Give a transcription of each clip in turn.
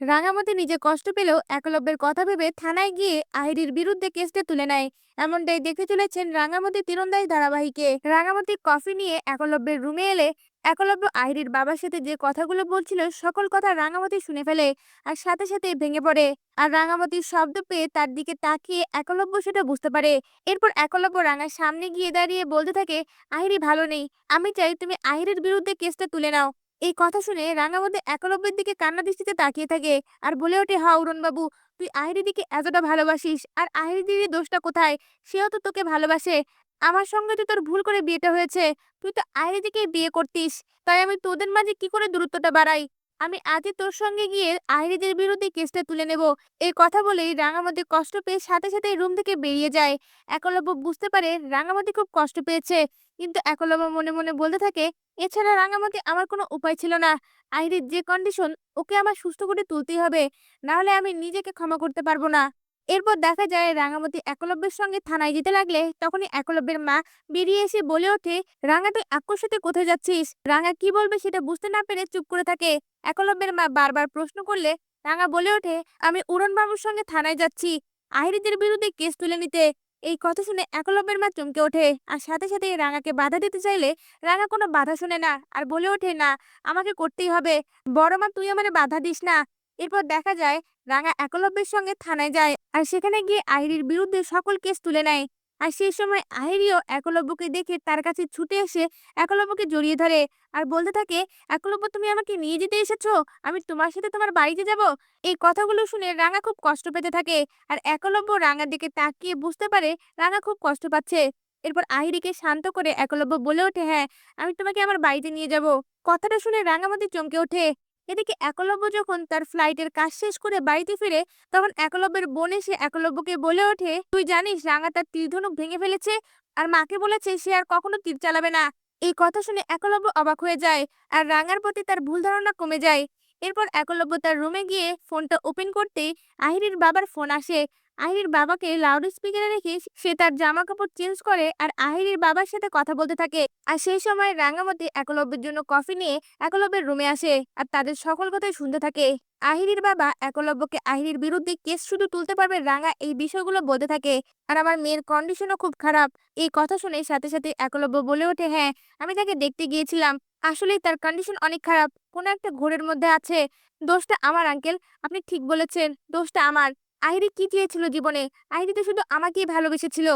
রাঙামাটি নিজে কষ্ট পেলেও একলব্যের কথা ভেবে থানায় গিয়ে আহিরির বিরুদ্ধে কেসটা তুলে নেয়। এমনটাই দেখে চলেছেন রাঙামাটি তীরন্দাজ ধারাবাহিকে। রাঙামাটি কফি নিয়ে একলব্যের রুমে এলে একলব্য আহিরির বাবার সাথে যে কথাগুলো বলছিল সকল কথা রাঙামাটি শুনে ফেলে আর সাথে সাথে ভেঙে পড়ে। আর রাঙামাটির শব্দ পেয়ে তার দিকে তাকিয়ে একলব্য সেটা বুঝতে পারে। এরপর একলব্য রাঙার সামনে গিয়ে দাঁড়িয়ে বলতে থাকে আহিরি ভালো নেই। আমি চাই তুমি আহিরের বিরুদ্ধে কেসটা তুলে নাও। এই কথা শুনে রাঙামাটি একলব্যের দিকে কান্না দৃষ্টিতে তাকিয়ে থাকে আর বলে ওঠে হা উড়ন বাবু, তুই আহিরি দিকে এতটা ভালোবাসিস আর আহিরি দিদির দোষটা কোথায়? সেও তো তোকে ভালোবাসে। আমার সঙ্গে তো তোর ভুল করে বিয়েটা হয়েছে। তুই তো আহিরি দিকেই বিয়ে করতিস। তাই আমি তোদের মাঝে কি করে দূরত্বটা বাড়াই? আমি আজই তোর সঙ্গে গিয়ে আহিরিদের বিরুদ্ধে কেসটা তুলে নেব। এই কথা বলেই রাঙামাটি কষ্ট পেয়ে সাথে সাথে রুম থেকে বেরিয়ে যায়। একলব্য বুঝতে পারে রাঙামাটি খুব কষ্ট পেয়েছে। কিন্তু একলব্য মনে মনে বলতে থাকে, এছাড়া রাঙামাটি আমার কোনো উপায় ছিল না। আহিরির যে কন্ডিশন ওকে আমার সুস্থ করে তুলতেই হবে। না হলে আমি নিজেকে ক্ষমা করতে পারব না। এরপর দেখা যায় রাঙামতি একলব্যের সঙ্গে থানায় যেতে লাগলে তখনই একলব্যের মা বেরিয়ে এসে বলে ওঠে, রাঙা, তুই আক্কর সাথে কোথায় যাচ্ছিস? রাঙা কি বলবে সেটা বুঝতে না পেরে চুপ করে থাকে। একলব্যের মা বারবার প্রশ্ন করলে রাঙা বলে ওঠে, আমি উড়ন বাবুর সঙ্গে থানায় যাচ্ছি। আহিরিদের বিরুদ্ধে কেস তুলে নিতে। এই কথা শুনে একলব্যের মা চমকে ওঠে। আর সাথে সাথে রাঙাকে বাধা দিতে চাইলে রাঙা কোনো বাধা শুনে না আর বলে ওঠে, না, আমাকে করতেই হবে। বড় মা, তুই আমার বাধা দিস না। এরপর দেখা যায় রাঙা একলব্যের সঙ্গে থানায় যায় আর সেখানে গিয়ে আইরির বিরুদ্ধে সকল কেস তুলে নেয়। আর সেই সময় আহিরিও একলব্যকে দেখে তার কাছে ছুটে এসে একলব্যকে জড়িয়ে ধরে আর বলতে থাকে, একলব্য, তুমি আমাকে নিয়ে যেতে এসেছ? আমি তোমার সাথে তোমার বাড়িতে যাব? এই কথাগুলো শুনে রাঙা খুব কষ্ট পেতে থাকে আর একলব্য রাঙার দিকে তাকিয়ে বুঝতে পারে রাঙা খুব কষ্ট পাচ্ছে। এরপর আহিরিকে শান্ত করে একলব্য বলে ওঠে হ্যাঁ আমি তোমাকে আমার বাড়িতে নিয়ে যাব। কথাটা শুনে রাঙামাটি চমকে ওঠে। এদিকে একলব্য যখন তার ফ্লাইটের কাজ শেষ করে বাড়িতে ফিরে, তখন একলব্যের বোন এসে একলব্যকে বলে ওঠে, তুই জানিস রাঙা তার তীরধনুক ভেঙে ফেলেছে আর মাকে বলেছে সে আর কখনো তীর চালাবে না। এই কথা শুনে একলব্য অবাক হয়ে যায় আর রাঙার প্রতি তার ভুল ধারণা কমে যায়। এরপর একলব্য তার রুমে গিয়ে ফোনটা ওপেন করতেই আহিরির বাবার ফোন আসে। আহিরির বাবাকে লাউড স্পিকারে রেখে সে তার জামা কাপড় চেঞ্জ করে আর আহিরির বাবার সাথে কথা বলতে থাকে। আর সেই সময় রাঙামতি একলব্যের জন্য কফি নিয়ে একলব্যের রুমে আসে আর তাদের সকল কথাই শুনতে থাকে। আহিরির বাবা একলব্যকে আহিরির বিরুদ্ধে কেস শুধু তুলতে পারবে রাঙা এই বিষয়গুলো বলতে থাকে। আর আমার মেয়ের কন্ডিশনও খুব খারাপ। এই কথা শুনে সাথে সাথে একলব্য বলে ওঠে হ্যাঁ আমি তাকে দেখতে গিয়েছিলাম। আসলেই তার কন্ডিশন অনেক খারাপ। কোনো একটা ঘোরের মধ্যে আছে। দোষটা আমার আঙ্কেল আপনি ঠিক বলেছেন। দোষটা আমার। আহিরি কি চেয়েছিল জীবনে? আহিরি তো শুধু আমাকেই ভালোবেসেছিল।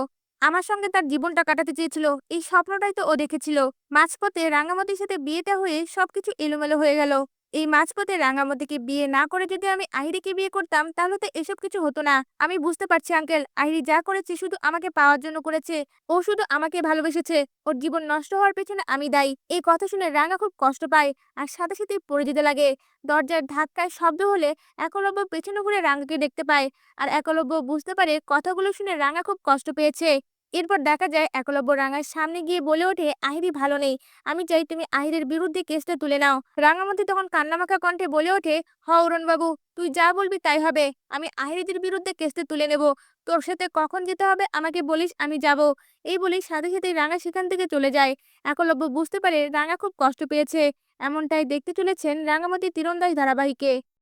আমার সঙ্গে তার জীবনটা কাটাতে চেয়েছিল। এই স্বপ্নটাই তো ও দেখেছিল। মাঝপথে রাঙামতির সাথে বিয়েটা হয়ে সবকিছু এলোমেলো হয়ে গেল। এই মাঝপথে রাঙামতিকে বিয়ে না করে যদি আমি আহিরিকে বিয়ে করতাম, তাহলে তো এসব কিছু হতো না। আমি বুঝতে পারছি, আঙ্কেল। আহিরি যা করেছে শুধু আমাকে পাওয়ার জন্য করেছে। ও শুধু আমাকে ভালোবেসেছে। ওর জীবন নষ্ট হওয়ার পেছনে আমি দায়ী। এই কথা শুনে রাঙা খুব কষ্ট পায় আর সাথে সাথেই পড়ে যেতে লাগে। দরজার ধাক্কায় শব্দ হলে একলব্য পেছনে ঘুরে রাঙাকে দেখতে পায়। আর একলব্য বুঝতে পারে কথাগুলো শুনে রাঙা খুব কষ্ট পেয়েছে। এরপর দেখা যায় একলব্য রাঙার সামনে গিয়ে বলে ওঠে, আহিরি, ভালো নেই। আমি চাই তুমি আহিরের বিরুদ্ধে কেসটা তুলে নাও। রাঙামতি তখন কান্নামাখা কণ্ঠে বলে ওঠে হ বাবু তুই যা বলবি তাই হবে। আমি আহিরিদের বিরুদ্ধে কেসটা তুলে নেব। তোর সাথে কখন যেতে হবে আমাকে বলিস, আমি যাব। এই বলেই সাথে সাথে রাঙা সেখান থেকে চলে যায়। একলব্য বুঝতে পারে রাঙা খুব কষ্ট পেয়েছে। এমনটাই দেখতে চলেছেন রাঙামতি তীরন্দাজ ধারাবাহিকে।